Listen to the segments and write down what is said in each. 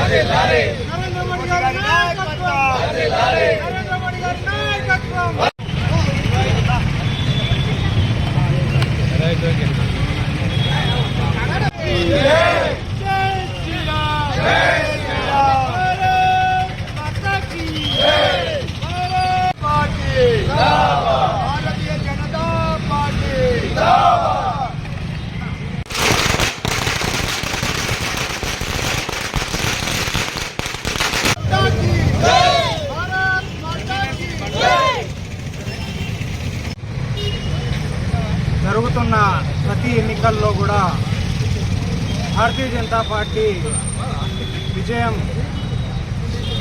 నరేంద్ర మోడీ జరుగుతున్న ప్రతి ఎన్నికల్లో కూడా భారతీయ జనతా పార్టీ విజయం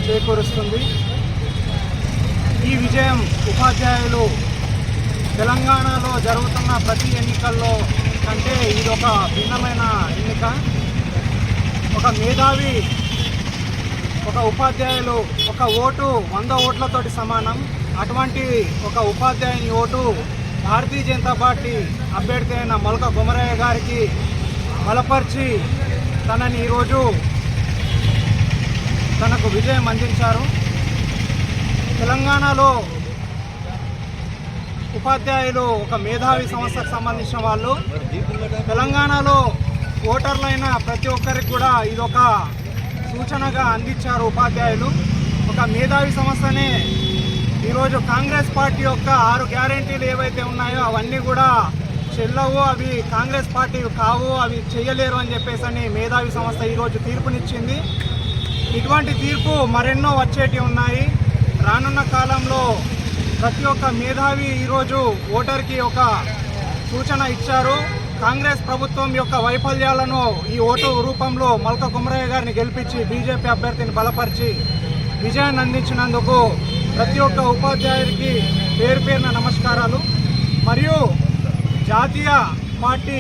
చేకూరుస్తుంది. ఈ విజయం ఉపాధ్యాయులు తెలంగాణలో జరుగుతున్న ప్రతి ఎన్నికల్లో కంటే ఇది ఒక భిన్నమైన ఎన్నిక. ఒక మేధావి ఒక ఉపాధ్యాయులు ఒక ఓటు వంద ఓట్లతోటి సమానం. అటువంటి ఒక ఉపాధ్యాయుని ఓటు భారతీయ జనతా పార్టీ అభ్యర్థి అయిన మొలక గుమరయ్య గారికి బలపరిచి తనని ఈరోజు తనకు విజయం అందించారు. తెలంగాణలో ఉపాధ్యాయులు ఒక మేధావి సంస్థకు సంబంధించిన వాళ్ళు. తెలంగాణలో ఓటర్లైన ప్రతి ఒక్కరికి కూడా ఇదొక సూచనగా అందించారు ఉపాధ్యాయులు. ఒక మేధావి సంస్థనే ఈరోజు కాంగ్రెస్ పార్టీ యొక్క ఆరు గ్యారంటీలు ఏవైతే ఉన్నాయో అవన్నీ కూడా చెల్లవు అవి కాంగ్రెస్ పార్టీ కావు అవి చేయలేరు అని చెప్పేసి అని మేధావి సంస్థ ఈరోజు తీర్పునిచ్చింది. ఇటువంటి తీర్పు మరెన్నో వచ్చేటి ఉన్నాయి. రానున్న కాలంలో ప్రతి ఒక్క మేధావి ఈరోజు ఓటర్కి ఒక సూచన ఇచ్చారు. కాంగ్రెస్ ప్రభుత్వం యొక్క వైఫల్యాలను ఈ ఓటు రూపంలో మల్క కుమరయ్య గారిని గెలిపించి బీజేపీ అభ్యర్థిని బలపరిచి విజయాన్ని అందించినందుకు ప్రతి ఒక్క ఉపాధ్యాయుడికి పేరు పేరున నమస్కారాలు. మరియు జాతీయ పార్టీ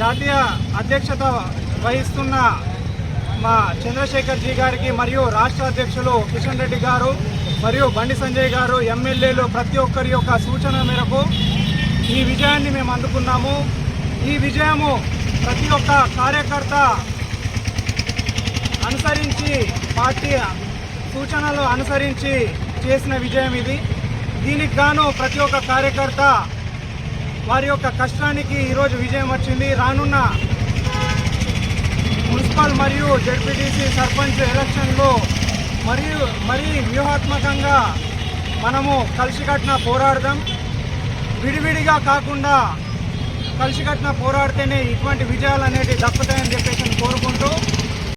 జాతీయ అధ్యక్షత వహిస్తున్న మా చంద్రశేఖర్ జీ గారికి మరియు రాష్ట్ర అధ్యక్షులు కిషన్ రెడ్డి గారు మరియు బండి సంజయ్ గారు ఎమ్మెల్యేలు ప్రతి ఒక్కరి యొక్క సూచన మేరకు ఈ విజయాన్ని మేము అందుకున్నాము. ఈ విజయము ప్రతి ఒక్క కార్యకర్త అనుసరించి పార్టీ సూచనలు అనుసరించి చేసిన విజయం ఇది. దీనికి గాను ప్రతి ఒక్క కార్యకర్త వారి యొక్క కష్టానికి ఈరోజు విజయం వచ్చింది. రానున్న మున్సిపల్ మరియు జడ్పీటీసీ సర్పంచ్ ఎలక్షన్లో మరియు మరీ వ్యూహాత్మకంగా మనము కలిసికట్టిన పోరాడదాం. విడివిడిగా కాకుండా కలిసికట్టిన పోరాడితేనే ఇటువంటి విజయాలు అనేవి దక్కుతాయని చెప్పేసి కోరుకుంటూ